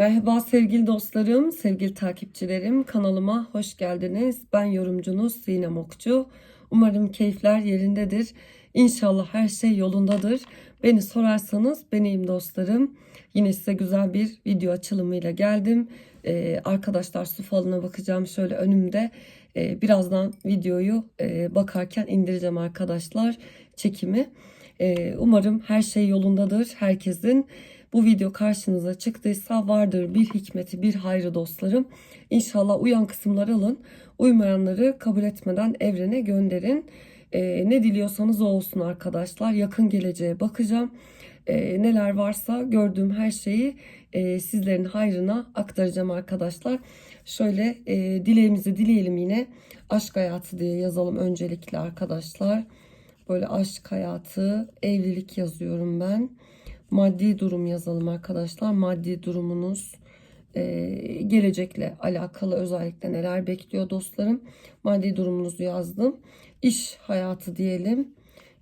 Merhaba sevgili dostlarım, sevgili takipçilerim. Kanalıma hoş geldiniz. Ben yorumcunuz Sinem Okçu. Umarım keyifler yerindedir. İnşallah her şey yolundadır. Beni sorarsanız beniyim dostlarım. Yine size güzel bir video açılımıyla geldim. Ee, arkadaşlar su falına bakacağım şöyle önümde. Ee, birazdan videoyu e, bakarken indireceğim arkadaşlar çekimi. Ee, umarım her şey yolundadır herkesin. Bu video karşınıza çıktıysa vardır bir hikmeti, bir hayrı dostlarım. İnşallah uyan kısımları alın. Uymayanları kabul etmeden evrene gönderin. Ee, ne diliyorsanız o olsun arkadaşlar. Yakın geleceğe bakacağım. Ee, neler varsa gördüğüm her şeyi e, sizlerin hayrına aktaracağım arkadaşlar. Şöyle e, dileğimizi dileyelim yine. Aşk hayatı diye yazalım öncelikle arkadaşlar. Böyle aşk hayatı, evlilik yazıyorum ben maddi durum yazalım arkadaşlar. Maddi durumunuz e, gelecekle alakalı özellikle neler bekliyor dostlarım. Maddi durumunuzu yazdım. İş hayatı diyelim.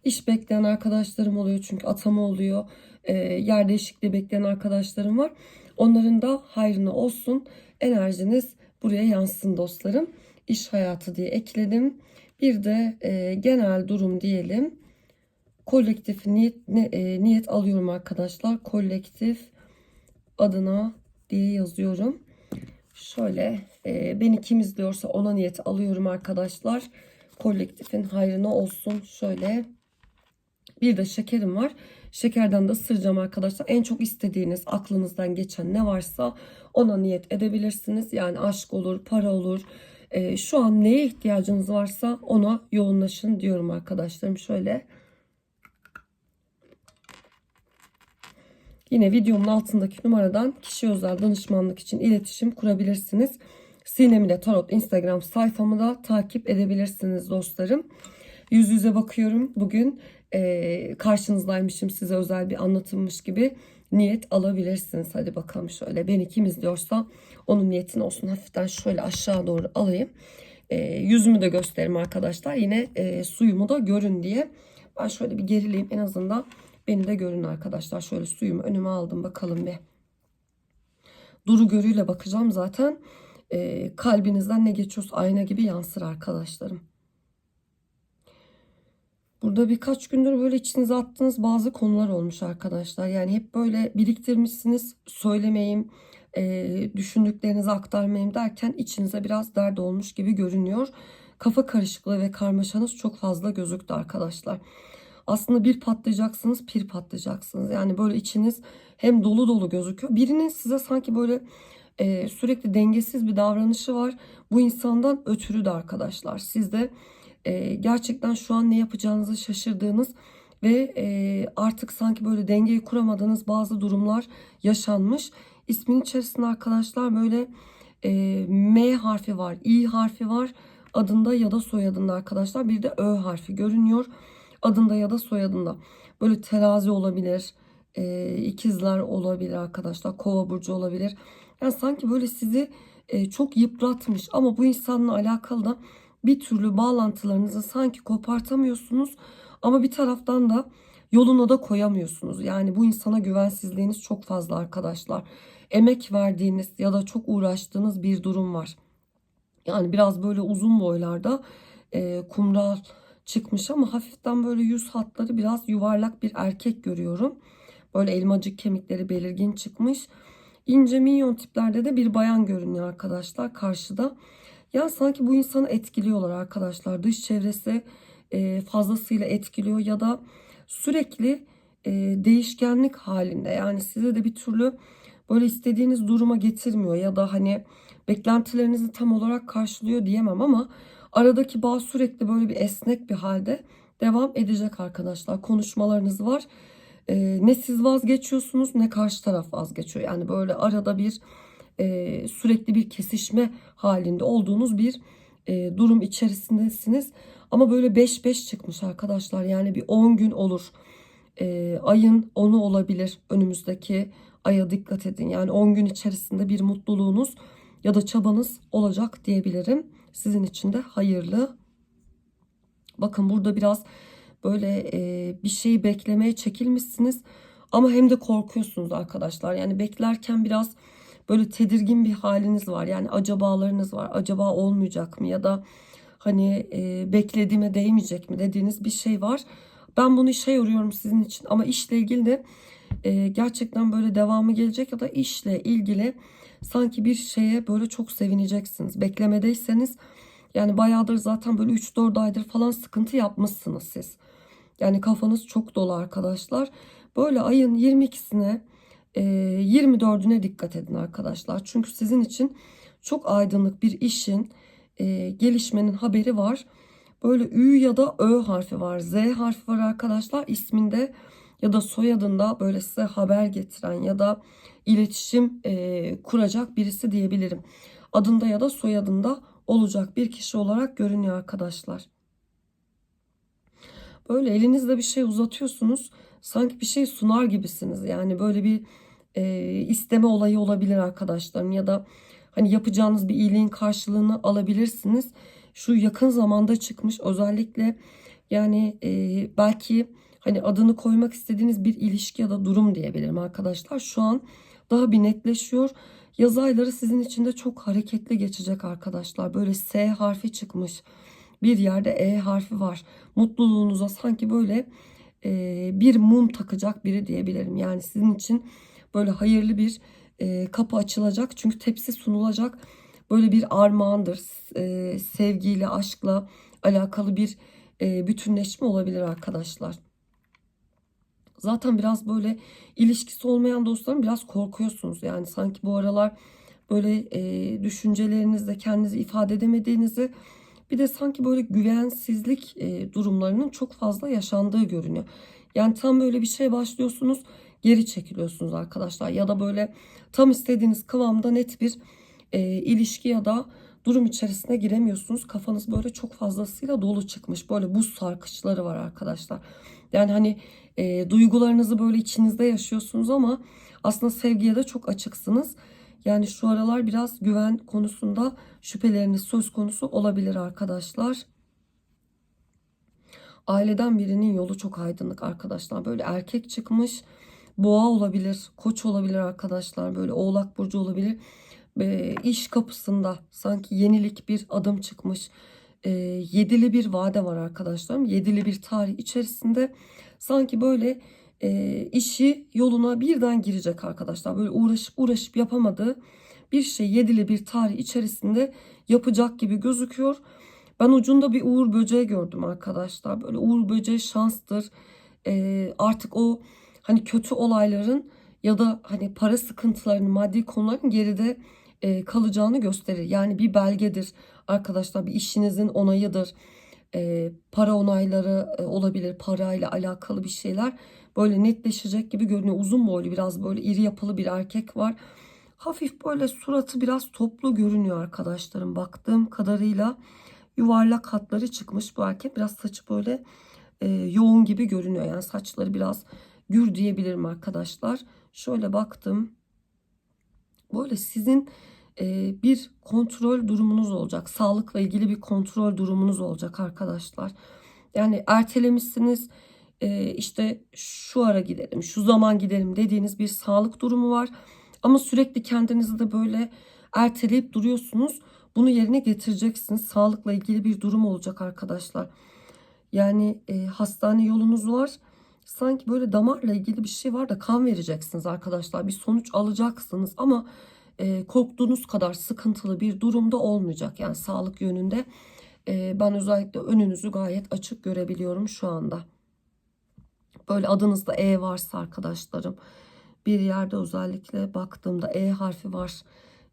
İş bekleyen arkadaşlarım oluyor çünkü atama oluyor. E, yer değişikliği bekleyen arkadaşlarım var. Onların da hayrına olsun. Enerjiniz buraya yansın dostlarım. İş hayatı diye ekledim. Bir de e, genel durum diyelim kolektif niyet ne, e, niyet alıyorum arkadaşlar. Kolektif adına diye yazıyorum. Şöyle e, beni kim izliyorsa ona niyet alıyorum arkadaşlar. Kolektifin hayrına olsun. Şöyle bir de şekerim var. Şekerden de ısıracağım arkadaşlar. En çok istediğiniz aklınızdan geçen ne varsa ona niyet edebilirsiniz. Yani aşk olur, para olur. E, şu an neye ihtiyacınız varsa ona yoğunlaşın diyorum arkadaşlarım. Şöyle Yine videomun altındaki numaradan kişi özel danışmanlık için iletişim kurabilirsiniz. Sinem ile Tarot Instagram sayfamı da takip edebilirsiniz dostlarım. Yüz yüze bakıyorum bugün e, karşınızdaymışım size özel bir anlatılmış gibi niyet alabilirsiniz. Hadi bakalım şöyle beni kim izliyorsa onun niyetin olsun. Hafiften şöyle aşağı doğru alayım. E, yüzümü de göstereyim arkadaşlar. Yine e, suyumu da görün diye. Ben şöyle bir gerileyim en azından Beni de görün arkadaşlar. Şöyle suyumu önüme aldım bakalım bir. Duru görüyle bakacağım zaten. E, kalbinizden ne geçiyorsa ayna gibi yansır arkadaşlarım. Burada birkaç gündür böyle içinize attığınız bazı konular olmuş arkadaşlar. Yani hep böyle biriktirmişsiniz söylemeyeyim, e, düşündüklerinizi aktarmayayım derken içinize biraz dert olmuş gibi görünüyor. Kafa karışıklığı ve karmaşanız çok fazla gözüktü arkadaşlar aslında bir patlayacaksınız, pir patlayacaksınız. Yani böyle içiniz hem dolu dolu gözüküyor. Birinin size sanki böyle e, sürekli dengesiz bir davranışı var. Bu insandan ötürü de arkadaşlar. Siz de e, gerçekten şu an ne yapacağınızı şaşırdığınız ve e, artık sanki böyle dengeyi kuramadığınız bazı durumlar yaşanmış. İsmin içerisinde arkadaşlar böyle e, M harfi var, İ harfi var adında ya da soyadında arkadaşlar. Bir de Ö harfi görünüyor adında ya da soyadında. Böyle terazi olabilir, e, ikizler olabilir arkadaşlar, kova burcu olabilir. Yani sanki böyle sizi e, çok yıpratmış ama bu insanla alakalı da bir türlü bağlantılarınızı sanki kopartamıyorsunuz ama bir taraftan da yoluna da koyamıyorsunuz. Yani bu insana güvensizliğiniz çok fazla arkadaşlar. Emek verdiğiniz ya da çok uğraştığınız bir durum var. Yani biraz böyle uzun boylarda e, kumral çıkmış ama hafiften böyle yüz hatları biraz yuvarlak bir erkek görüyorum. Böyle elmacık kemikleri belirgin çıkmış. İnce minyon tiplerde de bir bayan görünüyor arkadaşlar karşıda. Yani sanki bu insanı etkiliyorlar arkadaşlar. Dış çevresi e, fazlasıyla etkiliyor ya da sürekli e, değişkenlik halinde. Yani size de bir türlü böyle istediğiniz duruma getirmiyor ya da hani beklentilerinizi tam olarak karşılıyor diyemem ama Aradaki bağ sürekli böyle bir esnek bir halde devam edecek arkadaşlar. Konuşmalarınız var. Ee, ne siz vazgeçiyorsunuz ne karşı taraf vazgeçiyor. Yani böyle arada bir e, sürekli bir kesişme halinde olduğunuz bir e, durum içerisindesiniz. Ama böyle 5-5 çıkmış arkadaşlar. Yani bir 10 gün olur. E, ayın 10'u olabilir önümüzdeki aya dikkat edin. Yani 10 gün içerisinde bir mutluluğunuz ya da çabanız olacak diyebilirim sizin için de hayırlı. Bakın burada biraz böyle e, bir şeyi beklemeye çekilmişsiniz ama hem de korkuyorsunuz arkadaşlar. Yani beklerken biraz böyle tedirgin bir haliniz var. Yani acabalarınız var. Acaba olmayacak mı ya da hani e, beklediğime değmeyecek mi dediğiniz bir şey var. Ben bunu işe yoruyorum sizin için ama işle ilgili de e, gerçekten böyle devamı gelecek ya da işle ilgili sanki bir şeye böyle çok sevineceksiniz. Beklemedeyseniz yani bayağıdır zaten böyle 3-4 aydır falan sıkıntı yapmışsınız siz. Yani kafanız çok dolu arkadaşlar. Böyle ayın 22'sine e, 24'üne dikkat edin arkadaşlar. Çünkü sizin için çok aydınlık bir işin e, gelişmenin haberi var. Böyle Ü ya da Ö harfi var. Z harfi var arkadaşlar isminde ya da soyadında böyle size haber getiren ya da iletişim e, kuracak birisi diyebilirim. Adında ya da soyadında olacak bir kişi olarak görünüyor arkadaşlar. Böyle elinizde bir şey uzatıyorsunuz. Sanki bir şey sunar gibisiniz. Yani böyle bir e, isteme olayı olabilir arkadaşlarım ya da hani yapacağınız bir iyiliğin karşılığını alabilirsiniz. Şu yakın zamanda çıkmış özellikle yani e, belki hani adını koymak istediğiniz bir ilişki ya da durum diyebilirim arkadaşlar. Şu an daha bir netleşiyor. Yaz ayları sizin için de çok hareketli geçecek arkadaşlar. Böyle S harfi çıkmış. Bir yerde E harfi var. Mutluluğunuza sanki böyle e, bir mum takacak biri diyebilirim. Yani sizin için böyle hayırlı bir e, kapı açılacak. Çünkü tepsi sunulacak. Böyle bir armağandır. E, sevgiyle, aşkla alakalı bir e, bütünleşme olabilir arkadaşlar. Zaten biraz böyle ilişkisi olmayan dostlarım biraz korkuyorsunuz. Yani sanki bu aralar böyle e, düşüncelerinizde kendinizi ifade edemediğinizi bir de sanki böyle güvensizlik e, durumlarının çok fazla yaşandığı görünüyor. Yani tam böyle bir şey başlıyorsunuz geri çekiliyorsunuz arkadaşlar. Ya da böyle tam istediğiniz kıvamda net bir e, ilişki ya da durum içerisine giremiyorsunuz. Kafanız böyle çok fazlasıyla dolu çıkmış. Böyle buz sarkıçları var arkadaşlar. Yani hani e, duygularınızı böyle içinizde yaşıyorsunuz ama aslında sevgiye de çok açıksınız. Yani şu aralar biraz güven konusunda şüpheleriniz söz konusu olabilir arkadaşlar. Aileden birinin yolu çok aydınlık arkadaşlar. Böyle erkek çıkmış. Boğa olabilir, koç olabilir arkadaşlar. Böyle oğlak burcu olabilir. E, iş kapısında sanki yenilik bir adım çıkmış. E, yedili bir vade var arkadaşlarım. Yedili bir tarih içerisinde sanki böyle e, işi yoluna birden girecek arkadaşlar. Böyle uğraşıp uğraşıp yapamadığı bir şey yedili bir tarih içerisinde yapacak gibi gözüküyor. Ben ucunda bir uğur böceği gördüm arkadaşlar. Böyle uğur böceği şanstır. E, artık o hani kötü olayların ya da hani para sıkıntılarının, maddi konuların geride e, kalacağını gösterir. Yani bir belgedir arkadaşlar, bir işinizin onayıdır. E, para onayları e, olabilir, parayla alakalı bir şeyler böyle netleşecek gibi görünüyor. Uzun boylu biraz böyle iri yapılı bir erkek var. Hafif böyle suratı biraz toplu görünüyor arkadaşlarım. Baktığım kadarıyla yuvarlak hatları çıkmış bu erkek. Biraz saçı böyle e, yoğun gibi görünüyor. Yani saçları biraz gür diyebilirim arkadaşlar. Şöyle baktım. Böyle sizin e, bir kontrol durumunuz olacak. Sağlıkla ilgili bir kontrol durumunuz olacak arkadaşlar. Yani ertelemişsiniz e, işte şu ara gidelim, şu zaman gidelim dediğiniz bir sağlık durumu var. Ama sürekli kendinizi de böyle erteleyip duruyorsunuz. Bunu yerine getireceksiniz. Sağlıkla ilgili bir durum olacak arkadaşlar. Yani e, hastane yolunuz var. Sanki böyle damarla ilgili bir şey var da kan vereceksiniz arkadaşlar. Bir sonuç alacaksınız ama e, korktuğunuz kadar sıkıntılı bir durumda olmayacak. Yani sağlık yönünde e, ben özellikle önünüzü gayet açık görebiliyorum şu anda. Böyle adınızda E varsa arkadaşlarım bir yerde özellikle baktığımda E harfi var.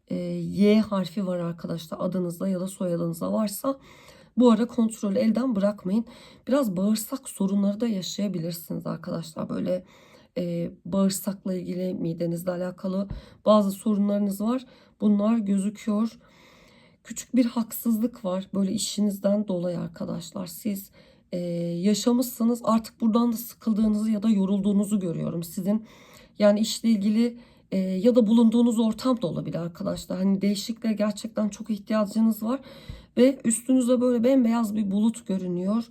E, y harfi var arkadaşlar adınızda ya da soyadınızda varsa bu ara kontrolü elden bırakmayın. Biraz bağırsak sorunları da yaşayabilirsiniz arkadaşlar. Böyle e, bağırsakla ilgili midenizle alakalı bazı sorunlarınız var. Bunlar gözüküyor. Küçük bir haksızlık var böyle işinizden dolayı arkadaşlar. Siz e, yaşamışsınız artık buradan da sıkıldığınızı ya da yorulduğunuzu görüyorum sizin. Yani işle ilgili e, ya da bulunduğunuz ortam da olabilir arkadaşlar. Hani değişikliğe gerçekten çok ihtiyacınız var ve üstünüzde böyle bembeyaz bir bulut görünüyor.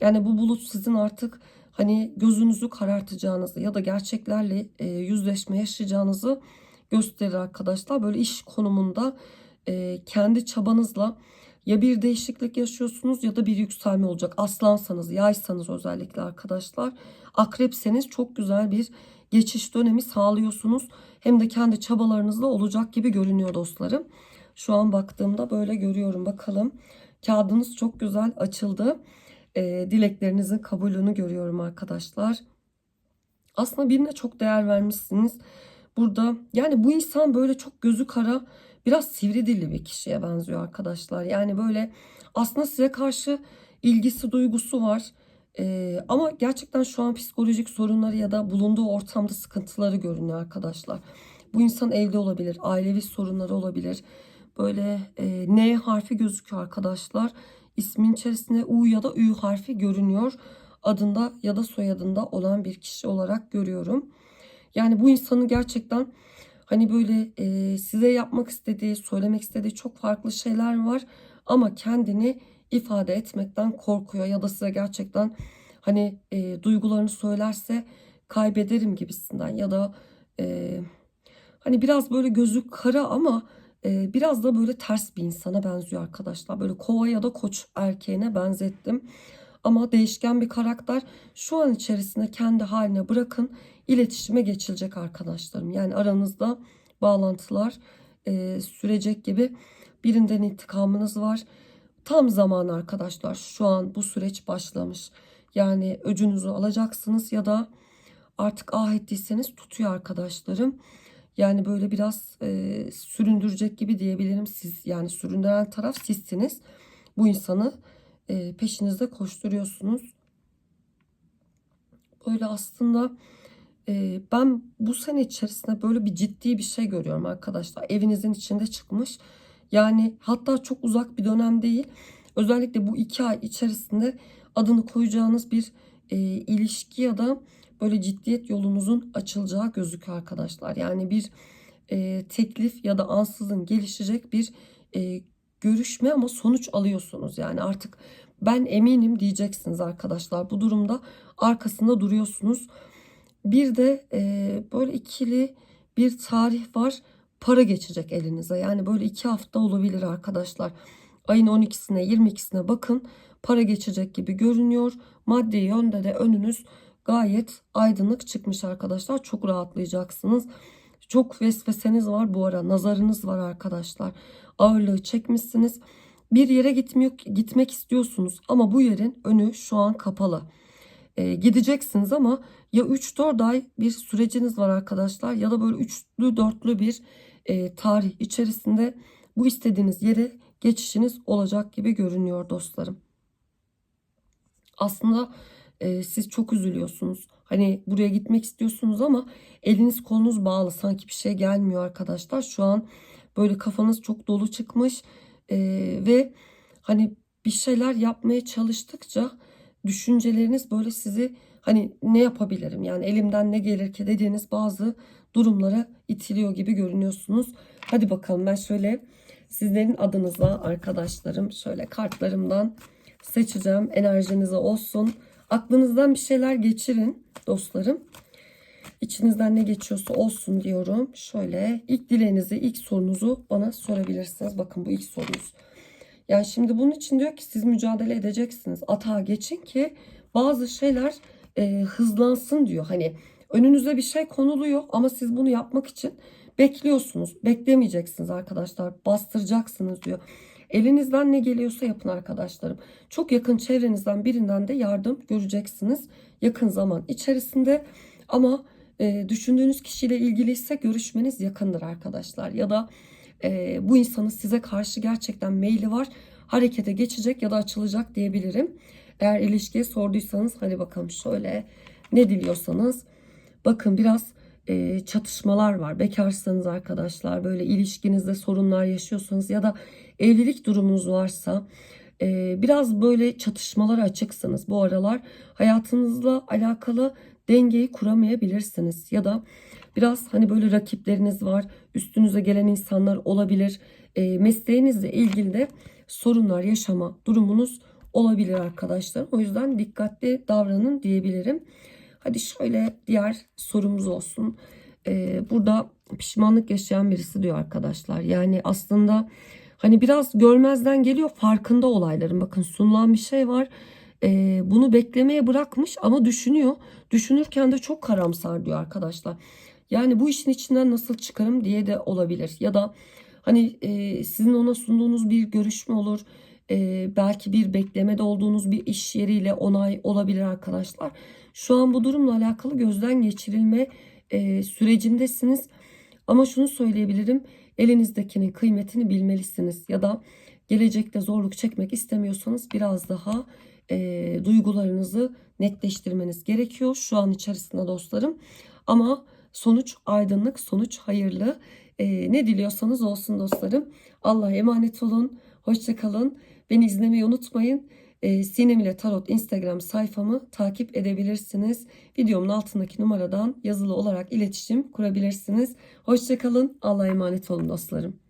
Yani bu bulut sizin artık hani gözünüzü karartacağınızı ya da gerçeklerle e, yüzleşme yaşayacağınızı gösterir arkadaşlar. Böyle iş konumunda e, kendi çabanızla ya bir değişiklik yaşıyorsunuz ya da bir yükselme olacak. Aslansanız, yaysanız özellikle arkadaşlar. Akrepseniz çok güzel bir geçiş dönemi sağlıyorsunuz. Hem de kendi çabalarınızla olacak gibi görünüyor dostlarım. Şu an baktığımda böyle görüyorum. Bakalım kağıdınız çok güzel açıldı. E, dileklerinizin kabulünü görüyorum arkadaşlar. Aslında birine çok değer vermişsiniz. Burada yani bu insan böyle çok gözü kara biraz sivri dilli bir kişiye benziyor arkadaşlar. Yani böyle aslında size karşı ilgisi duygusu var. Ee, ama gerçekten şu an psikolojik sorunları ya da bulunduğu ortamda sıkıntıları görünüyor arkadaşlar. Bu insan evli olabilir, ailevi sorunları olabilir. Böyle e, N harfi gözüküyor arkadaşlar. İsmin içerisinde U ya da Ü harfi görünüyor. Adında ya da soyadında olan bir kişi olarak görüyorum. Yani bu insanın gerçekten hani böyle e, size yapmak istediği, söylemek istediği çok farklı şeyler var. Ama kendini ifade etmekten korkuyor ya da size gerçekten hani e, duygularını söylerse kaybederim gibisinden ya da e, hani biraz böyle gözü kara ama e, biraz da böyle ters bir insana benziyor arkadaşlar. Böyle kova ya da koç erkeğine benzettim. Ama değişken bir karakter şu an içerisinde kendi haline bırakın iletişime geçilecek arkadaşlarım. Yani aranızda bağlantılar e, sürecek gibi birinden intikamınız var. Tam zaman arkadaşlar şu an bu süreç başlamış. Yani öcünüzü alacaksınız ya da artık ah ettiyseniz tutuyor arkadaşlarım. Yani böyle biraz e, süründürecek gibi diyebilirim siz yani süründüren taraf sizsiniz. Bu insanı e, peşinizde koşturuyorsunuz. Böyle aslında e, ben bu sene içerisinde böyle bir ciddi bir şey görüyorum arkadaşlar. Evinizin içinde çıkmış. Yani hatta çok uzak bir dönem değil. Özellikle bu iki ay içerisinde adını koyacağınız bir e, ilişki ya da böyle ciddiyet yolunuzun açılacağı gözüküyor arkadaşlar. Yani bir e, teklif ya da ansızın gelişecek bir e, görüşme ama sonuç alıyorsunuz. Yani artık ben eminim diyeceksiniz arkadaşlar. Bu durumda arkasında duruyorsunuz. Bir de e, böyle ikili bir tarih var. Para geçecek elinize. Yani böyle iki hafta olabilir arkadaşlar. Ayın 12'sine 22'sine bakın. Para geçecek gibi görünüyor. Maddi yönde de önünüz gayet aydınlık çıkmış arkadaşlar. Çok rahatlayacaksınız. Çok vesveseniz var bu ara. Nazarınız var arkadaşlar. Ağırlığı çekmişsiniz. Bir yere gitmiyor, gitmek istiyorsunuz ama bu yerin önü şu an kapalı. E, gideceksiniz ama ya 3-4 ay bir süreciniz var arkadaşlar ya da böyle üçlü dörtlü bir e, tarih içerisinde bu istediğiniz yere geçişiniz olacak gibi görünüyor dostlarım. Aslında e, siz çok üzülüyorsunuz. Hani buraya gitmek istiyorsunuz ama eliniz kolunuz bağlı. Sanki bir şey gelmiyor arkadaşlar. Şu an böyle kafanız çok dolu çıkmış e, ve hani bir şeyler yapmaya çalıştıkça düşünceleriniz böyle sizi hani ne yapabilirim yani elimden ne gelir ki dediğiniz bazı durumlara itiliyor gibi görünüyorsunuz. Hadi bakalım ben şöyle sizlerin adınıza arkadaşlarım şöyle kartlarımdan seçeceğim. Enerjinize olsun. Aklınızdan bir şeyler geçirin dostlarım. İçinizden ne geçiyorsa olsun diyorum. Şöyle ilk dileğinizi, ilk sorunuzu bana sorabilirsiniz. Bakın bu ilk sorunuz. Yani şimdi bunun için diyor ki siz mücadele edeceksiniz. Atağa geçin ki bazı şeyler e, hızlansın diyor. Hani önünüze bir şey konuluyor ama siz bunu yapmak için bekliyorsunuz. Beklemeyeceksiniz arkadaşlar. Bastıracaksınız diyor. Elinizden ne geliyorsa yapın arkadaşlarım. Çok yakın çevrenizden birinden de yardım göreceksiniz yakın zaman içerisinde. Ama e, düşündüğünüz kişiyle ilgili ise görüşmeniz yakındır arkadaşlar. Ya da e, bu insanın size karşı gerçekten meyli var. Harekete geçecek ya da açılacak diyebilirim. Eğer ilişkiye sorduysanız hadi bakalım şöyle ne diliyorsanız. Bakın biraz e, çatışmalar var. Bekarsanız arkadaşlar böyle ilişkinizde sorunlar yaşıyorsanız ya da evlilik durumunuz varsa e, biraz böyle çatışmalara açıksınız. Bu aralar hayatınızla alakalı dengeyi kuramayabilirsiniz ya da biraz hani böyle rakipleriniz var, üstünüze gelen insanlar olabilir. E, mesleğinizle ilgili de sorunlar yaşama durumunuz olabilir arkadaşlar. O yüzden dikkatli davranın diyebilirim. Hadi şöyle diğer sorumuz olsun. Ee, burada pişmanlık yaşayan birisi diyor arkadaşlar. Yani aslında hani biraz görmezden geliyor farkında olayların. Bakın sunulan bir şey var. Ee, bunu beklemeye bırakmış ama düşünüyor. Düşünürken de çok karamsar diyor arkadaşlar. Yani bu işin içinden nasıl çıkarım diye de olabilir. Ya da hani e, sizin ona sunduğunuz bir görüşme olur. E, belki bir beklemede olduğunuz bir iş yeriyle onay olabilir arkadaşlar. Şu an bu durumla alakalı gözden geçirilme e, sürecindesiniz. Ama şunu söyleyebilirim. Elinizdekinin kıymetini bilmelisiniz. Ya da gelecekte zorluk çekmek istemiyorsanız biraz daha e, duygularınızı netleştirmeniz gerekiyor. Şu an içerisinde dostlarım. Ama sonuç aydınlık, sonuç hayırlı. E, ne diliyorsanız olsun dostlarım. Allah'a emanet olun. Hoşçakalın. Beni izlemeyi unutmayın. E, Sinem ile Tarot Instagram sayfamı takip edebilirsiniz. Videomun altındaki numaradan yazılı olarak iletişim kurabilirsiniz. Hoşçakalın. Allah'a emanet olun dostlarım.